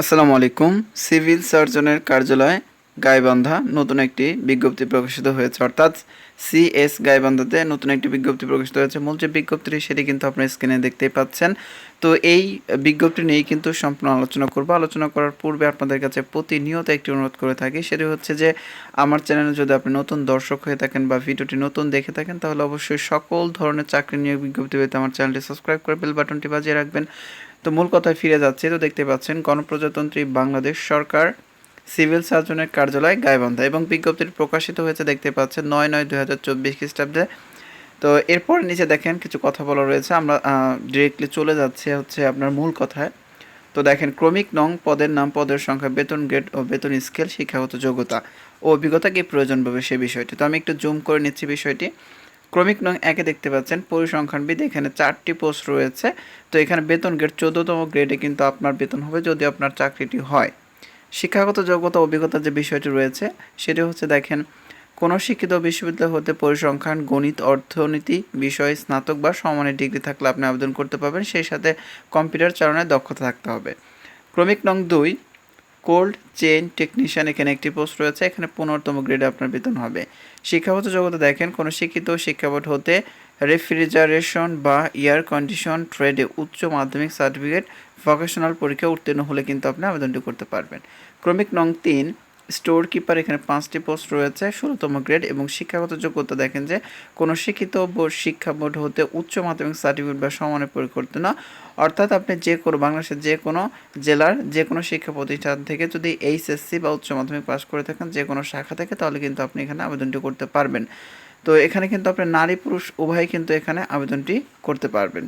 আসসালামু আলাইকুম। সিভিল সার্জনের কার্যালয় গাইবান্ধা নতুন একটি বিজ্ঞপ্তি প্রকাশিত হয়েছে। অর্থাৎ সিএস গাইবান্ধাতে নতুন একটি বিজ্ঞপ্তি প্রকাশিত হয়েছে। মূল যে বিজ্ঞপ্তিটি, সেটি কিন্তু আপনার স্ক্রিনে দেখতেই পাচ্ছেন। তো এই বিজ্ঞপ্তি নিয়েই কিন্তু সম্পূর্ণ আলোচনা করব। আলোচনা করার পূর্বে আপনাদের কাছে প্রতিনিয়ত একটি অনুরোধ করে থাকি। সেটি হচ্ছে যে, আমার চ্যানেলে যদি আপনি নতুন দর্শক হয়ে থাকেন বা ভিডিওটি নতুন দেখে থাকেন, তাহলে অবশ্যই সকল ধরনের চাকরি নিয়োগ বিজ্ঞপ্তি পেতে আমার চ্যানেলটি সাবস্ক্রাইব করে বেল বাটনটি বাজিয়ে রাখবেন। তো মূল কথায় ফিরে যাচ্ছে, তো দেখতে পাচ্ছেন গণপ্রজাতন্ত্রী বাংলাদেশ সরকার সিভিল সার্জনের কার্যালয় গাইবান্ধা এবং বিজ্ঞপ্তিটি প্রকাশিত হয়েছে, দেখতে পাচ্ছেন নয় নয় দুই হাজার চব্বিশ খ্রিস্টাব্দে। তো এরপর নিচে দেখেন কিছু কথা বলা রয়েছে, আমরা ডিরেক্টলি চলে যাচ্ছে হচ্ছে আপনার মূল কথায়। তো দেখেন, ক্রমিক নং পদের নাম, পদের সংখ্যা, বেতন গ্রেড ও বেতন স্কেল শিক্ষাগত যোগ্যতা ও অভিজ্ঞতা কি প্রয়োজন পাবে সে বিষয়টি। তো আমি একটু জুম করে নিচ্ছি বিষয়টি। ক্রমিক নং একে দেখতে পাচ্ছেন। পরিসংখ্যানবিদ এখানে চারটি পোস্ট রয়েছে। তো এখানে বেতন গ্রেড চোদ্দতম গ্রেডে কিন্তু আপনার বেতন হবে যদি আপনার চাকরিটি হয়। শিক্ষাগত যোগ্যতা অভিজ্ঞতা যে বিষয়টি রয়েছে, সেটি হচ্ছে দেখেন, কোনো শিক্ষিত বিশ্ববিদ্যালয় হতে পরিসংখ্যান, গণিত, অর্থনীতি বিষয়ে স্নাতক বা সমানের ডিগ্রি থাকলে আপনি আবেদন করতে পারবেন। সেই সাথে কম্পিউটার চালনায় দক্ষতা থাকতে হবে। ক্রমিক নং দুই কোল্ড চেইন টেকনিশিয়ান এখানে একটি পোস্ট রয়েছে। এখানে পনেরোতম গ্রেডে আপনার বেতন হবে। শিক্ষাগত জগতে দেখেন, কোনো শিক্ষিত শিক্ষাবোর্ড হতে রেফ্রিজারেশন বা এয়ার কন্ডিশন ট্রেডে উচ্চ মাধ্যমিক সার্টিফিকেট ভোকেশনাল পরীক্ষা উত্তীর্ণ হলে কিন্তু আপনি আবেদনটি করতে পারবেন। ক্রমিক নং তিন স্টোর কিপার এখানে পাঁচটি পোস্ট রয়েছে, ষোলোতম গ্রেড এবং শিক্ষাগত যোগ্যতা দেখেন যে কোনো শিক্ষিত শিক্ষা বোর্ড হতে উচ্চ মাধ্যমিক সার্টিফিকেট বা সমানের উত্তীর্ণ অর্থাৎ আপনি যে কোনো বাংলাদেশের যে কোনো জেলার যে কোনো শিক্ষা প্রতিষ্ঠান থেকে যদি এইচএসসি বা উচ্চ মাধ্যমিক পাস করে থাকেন যে কোনো শাখা থেকে, তাহলে কিন্তু আপনি এখানে আবেদনটি করতে পারবেন। তো এখানে কিন্তু আপনি নারী পুরুষ উভয় কিন্তু এখানে আবেদনটি করতে পারবেন।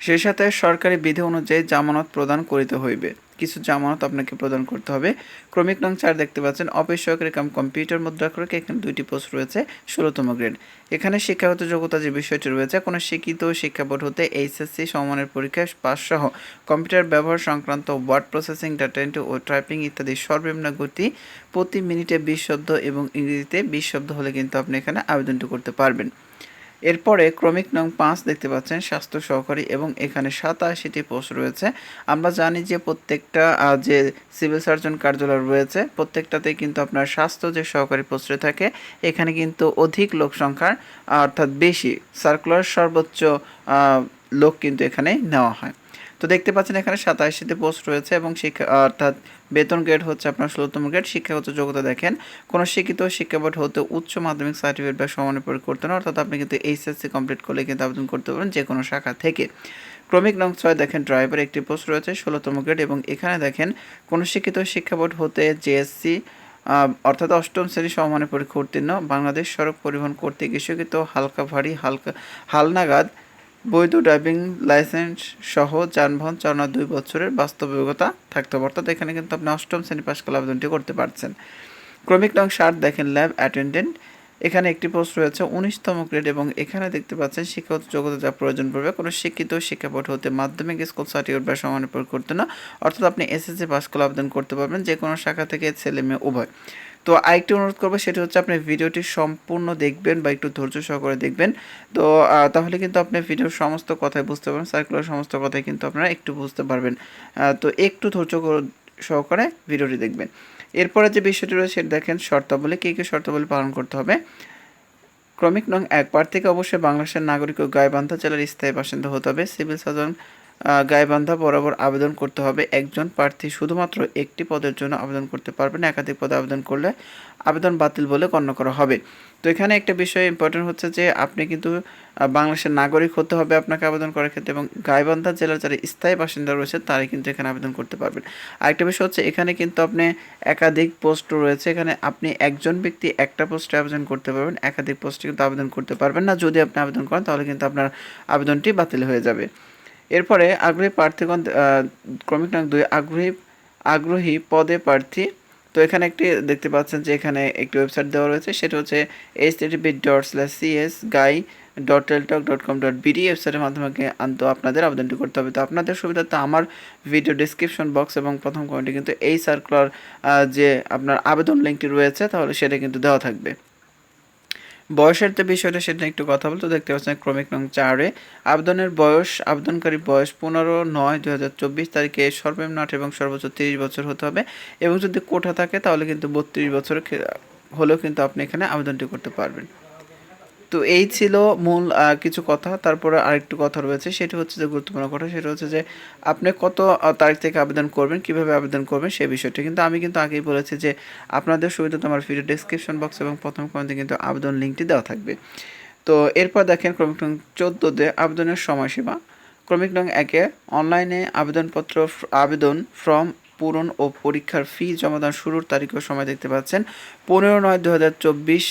সেই সাথে সরকারি বিধি অনুযায়ী জামানত প্রদান করিতে হইবে। কিছু জামানত আপনাকে প্রদান করতে হবে। ক্রমিক নং চার দেখতে পাচ্ছেন সহকারী কাম কম্পিউটার মুদ্রাক্ষরকে এখানে দুইটি পোস্ট রয়েছে, ষোলোতম গ্রেড। এখানে শিক্ষাগত যোগ্যতা যে বিষয়টি রয়েছে, কোনো শিক্ষিত শিক্ষা বোর্ড হতে এইচএসসি সমমানের পরীক্ষায় পাস সহ কম্পিউটার ব্যবহার সংক্রান্ত ওয়ার্ড প্রসেসিং, ডাটা এন্ট্রি ও টাইপিং ইত্যাদি সর্বনিম্ন গতি প্রতি মিনিটে বিশ শব্দ এবং ইংরেজিতে বিশ শব্দ হলে কিন্তু আপনি এখানে আবেদনটি করতে পারবেন। এরপরে ক্রমিক নং পাঁচ দেখতে পাচ্ছেন, স্বাস্থ্য সহকারী এবং এখানে সাতাশিটি পোস্ট রয়েছে। আমরা জানি যে প্রত্যেকটা যে সিভিল সার্জন কার্যালয় রয়েছে, প্রত্যেকটাতেই কিন্তু আপনার স্বাস্থ্য যে সহকারী পোস্টে থাকে, এখানে কিন্তু অধিক লোক সংখ্যার, অর্থাৎ বেশি, সার্কুলার সর্বোচ্চ লোক কিন্তু এখানে নেওয়া হয়। তো দেখতে পাচ্ছেন এখানে সাতাশিতে পোস্ট রয়েছে এবং শিক্ষা, অর্থাৎ বেতন গ্রেড হচ্ছে আপনার ষোলোতম গ্রেড শিক্ষাগত যোগ্যতা দেখেন। কোনো শিক্ষিত শিক্ষা বোর্ড হতে উচ্চ মাধ্যমিক সার্টিফিকেট বা সমানের পরীক্ষা করতে না, অর্থাৎ আপনি কিন্তু এইচএসসি কমপ্লিট করলে কিন্তু আবেদন করতে পারেন যে কোনো শাখা থেকে। ক্রমিক নং ছয় দেখেন ড্রাইভার একটি পোস্ট রয়েছে ষোলোতম গ্রেড এবং এখানে দেখেন কোনো শিক্ষিত শিক্ষা বোর্ড হতে জেএসসি অর্থাৎ অষ্টম শ্রেণি সমমানের পরীক্ষা উত্তীর্ণ, বাংলাদেশ সড়ক পরিবহন কর্তৃক ইস্যুকৃত হালকা ভারী হালকা হালনাগাদ বৈধ ড্রাইভিং লাইসেন্স সহ যানবাহন চালানোর দুই বছরের বাস্তব থাকতে হবে। অর্থাৎ এখানে কিন্তু আপনি অষ্টম শ্রেণি পাশ করলে আবেদনটি করতে পারছেন। ক্রমিক নং ষাট দেখেন, ল্যাব অ্যাটেন্ডেন্ট। এখানে একটি পোস্ট রয়েছে, উনিশতম গ্রেড এবং এখানে দেখতে পাচ্ছেন শিক্ষাগত যোগ্যতা যা প্রয়োজন পড়বে। কোনো শিক্ষিত শিক্ষা বোর্ড হতে মাধ্যমিক স্কুল সার্টিফিকেট বা সমানের পর করতে না। অর্থাৎ আপনি এসএসসি পাস করলে আবেদন করতে পারবেন যে কোনো শাখা থেকে ছেলে মেয়ে উভয়। তো আরেকটি অনুরোধ করব, সেটি হচ্ছে আপনি ভিডিওটি সম্পূর্ণ দেখবেন বা একটু ধৈর্য সহকারে দেখবেন। তো তাহলে কিন্তু আপনি ভিডিওর সমস্ত কথাই বুঝতে পারবেন সার্কুলার সমস্ত কথাই কিন্তু আপনারা একটু বুঝতে পারবেন। তো একটু ধৈর্য সহকারে ভিডিওটি দেখবেন। এরপরে যে বিষয়টি রয়েছে, সেটা দেখেন শর্তাবলী, কী কী শর্তাবলী পালন করতে হবে। ক্রমিক নং এক প্রার্থীকে অবশ্যই বাংলাদেশের নাগরিক ও গাইবান্ধা জেলার স্থায়ী বাসিন্দা হতে হবে, সিভিল সার্জন আহ, গাইবান্ধা বরাবর আবেদন করতে হবে। একজন প্রার্থী শুধুমাত্র একটি পদের জন্য আবেদন করতে পারবেন। একাধিক পদে আবেদন করলে আবেদন বাতিল বলে গণ্য করা হবে। তো এখানে একটা বিষয় ইম্পর্টেন্ট হচ্ছে যে আপনি কিন্তু বাংলাদেশের নাগরিক হতে হবে আপনাকে আবেদন করার ক্ষেত্রে এবং গাইবান্ধা জেলার যারা স্থায়ী বাসিন্দা রয়েছে তারাই কিন্তু এখানে আবেদন করতে পারবেন। আরেকটা বিষয় হচ্ছে এখানে কিন্তু আপনি একাধিক পোস্ট রয়েছে। এখানে আপনি একজন ব্যক্তি একটা পোস্টে আবেদন করতে পারবেন। একাধিক পোস্টে কিন্তু আবেদন করতে পারবেন না। যদি আপনি আবেদন করেন তাহলে কিন্তু আপনার আবেদনটি বাতিল হয়ে যাবে। এরপরে আগ্রহী প্রার্থীগণ ক্রমিক নং দুই, আগ্রহী আগ্রহী পদে প্রার্থী। তো এখানে একটি দেখতে পাচ্ছেন যে এখানে একটি ওয়েবসাইট দেওয়া রয়েছে, সেটা হচ্ছে H TV dot slash CS guy dot Teletalk dot com dot BD ওয়েবসাইটের মাধ্যমে আন্ত আপনাদের আবেদনটি করতে হবে। তো আপনাদের সুবিধার্থে আমার ভিডিও ডিসক্রিপশন বক্স এবং প্রথম কমেন্টে কিন্তু এই সার্কুলার যে আপনার আবেদন লিঙ্কটি রয়েছে, তাহলে সেটা কিন্তু দেওয়া থাকবে। বয়সের যে বিষয়টা সেটা একটু কথা বলতে দেখতে পাচ্ছেন ক্রমিক নং চারে। আবেদনের বয়স, আবেদনকারী বয়স পনেরো নয় দু হাজার চব্বিশ তারিখে সর্বনিম্ন আট এবং সর্বোচ্চ তিরিশ বছর হতে হবে। এবং যদি কোঠা থাকে, তাহলে কিন্তু বত্রিশ বছর হলেও কিন্তু আপনি এখানে আবেদনটি করতে পারবেন। তো এই ছিল মূল কিছু কথা। তারপরে আরেকটু কথা রয়েছে, সেটা হচ্ছে যে গুরুত্বপূর্ণ কথা, সেটা হচ্ছে যে আপনি কত তারিখ থেকে আবেদন করবেন, কীভাবে আবেদন করবেন, সেই বিষয়টা। কিন্তু আমি কিন্তু আগেই বলেছি যে আপনাদের সুবিধা তোমার ভিডিও ডেসক্রিপশন বক্স এবং প্রথম কমেন্টে কিন্তু আবেদন লিঙ্কটি দেওয়া থাকবে। তো এরপর দেখেন ক্রমিক নং চোদ্দোতে আবেদনের সময়সীমা। ক্রমিক নং একে অনলাইনে আবেদনপত্র আবেদন ফর্ম পূরণ ও পরীক্ষার ফি জমাদান শুরুর তারিখ ও সময় দেখতে পাচ্ছেন। পনেরো নয় দু হাজার চব্বিশ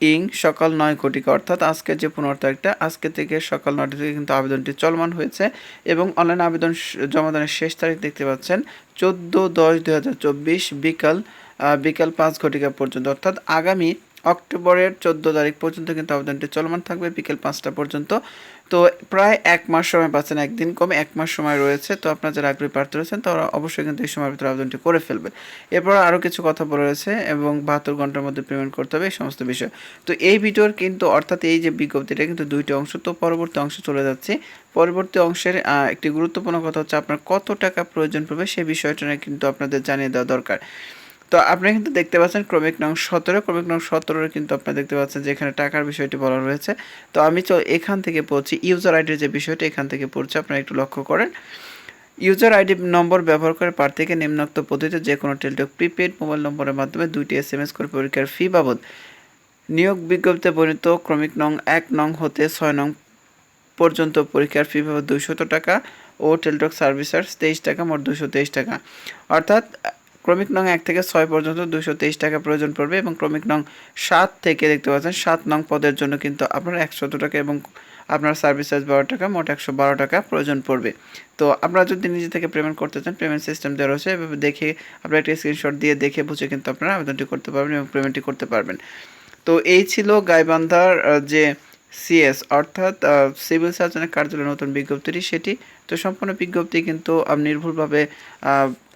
ইং সকাল নয় কোটিকা অর্থাৎ আজকে যে পনেরো তারিখটা, আজকে থেকে সকাল নয়টা থেকে কিন্তু আবেদনটি চলমান হয়েছে এবং অনলাইন আবেদন জমাদানের শেষ তারিখ দেখতে পাচ্ছেন চোদ্দ দশ দু বিকাল বিকাল পাঁচ ঘটিকা পর্যন্ত, অর্থাৎ আগামী অক্টোবরের চোদ্দ তারিখ পর্যন্ত কিন্তু আবেদনটি চলমান থাকবে, বিকেল পাঁচটা পর্যন্ত। তো প্রায় এক মাস সময় পাচ্ছেন, একদিন কমে এক মাস সময় রয়েছে। তো আপনার যারা আগ্রহী প্রার্থী রয়েছেন, তারা অবশ্যই কিন্তু এই সময়ের ভিতরে আবেদনটি করে ফেলবেন। এরপর আরও কিছু কথা বলা রয়েছে এবং বাহাত্তর ঘণ্টার মধ্যে পেমেন্ট করতে হবে, এই সমস্ত বিষয়। তো এই ভিডিওর কিন্তু, অর্থাৎ এই যে বিজ্ঞপ্তিটা, কিন্তু দুইটি অংশ। তো পরবর্তী অংশে চলে যাচ্ছে। পরবর্তী অংশের একটি গুরুত্বপূর্ণ কথা হচ্ছে, আপনার কত টাকা প্রয়োজন পড়বে সেই বিষয়টা কিন্তু আপনাদের জানিয়ে দেওয়া দরকার। তো আপনি কিন্তু দেখতে পাচ্ছেন ক্রমিক নং সতেরো, ক্রমিক নং সতেরোর কিন্তু আপনি দেখতে পাচ্ছেন যে এখানে টাকার বিষয়টি বলা রয়েছে। তো আমি এখান থেকে পড়ছি ইউজার আইডির যে বিষয়টি, এখান থেকে পড়ছি, আপনারা একটু লক্ষ্য করেন। ইউজার আইডি নম্বর ব্যবহার করে প্রার্থীকে নিম্নোক্ত পদ্ধতিতে যে কোনো টেলটক প্রিপেড মোবাইল নম্বরের মাধ্যমে দুইটি এস এম এস করে পরীক্ষার ফি বাবদ নিয়োগ বিজ্ঞপ্তিতে বর্ণিত ক্রমিক নং এক নং হতে ছয় নং পর্যন্ত পরীক্ষার ফি বাবদ দুইশত টাকা ও টেলটক সার্ভিসার্স তেইশ টাকা, মোট দুশো তেইশ টাকা। অর্থাৎ ক্রমিক নং এক থেকে ছয় পর্যন্ত দুশো তেইশ টাকা প্রয়োজন পড়বে এবং ক্রমিক নং সাত থেকে দেখতে পাচ্ছেন, সাত নং পদের জন্য কিন্তু আপনার একশত টাকা এবং আপনার সার্ভিস চার্জ বারো টাকা, মোট একশো বারো টাকা প্রয়োজন পড়বে। তো আপনারা যদি নিজে থেকে পেমেন্ট করতে চান পেমেন্ট সিস্টেম দেওয়া রয়েছে, এভাবে দেখে আপনারা একটা স্ক্রিনশট দিয়ে দেখে বুঝে কিন্তু আপনারা আবেদনটি করতে পারবেন এবং পেমেন্টটি করতে পারবেন। তো এই ছিল গাইবান্ধার যে সিএস অর্থাৎ সিভিল সার্জনের কার্যালয়ের নতুন বিজ্ঞপ্তিটি, সেটি তো সম্পূর্ণ বিজ্ঞপ্তি কিন্তু নির্ভুলভাবে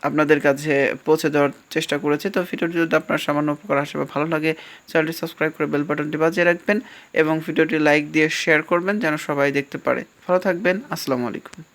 আপনাদের কাছে পৌঁছে দেওয়ার চেষ্টা করেছি। তো ভিডিওটি যদি আপনার সামান্য উপকার আসে বা ভালো লাগে, চ্যানেলটি সাবস্ক্রাইব করে বেল বাটনটি বাজিয়ে রাখবেন এবং ভিডিওটি লাইক দিয়ে শেয়ার করবেন যেন সবাই দেখতে পারে। ভালো থাকবেন, আসসালামু আলাইকুম।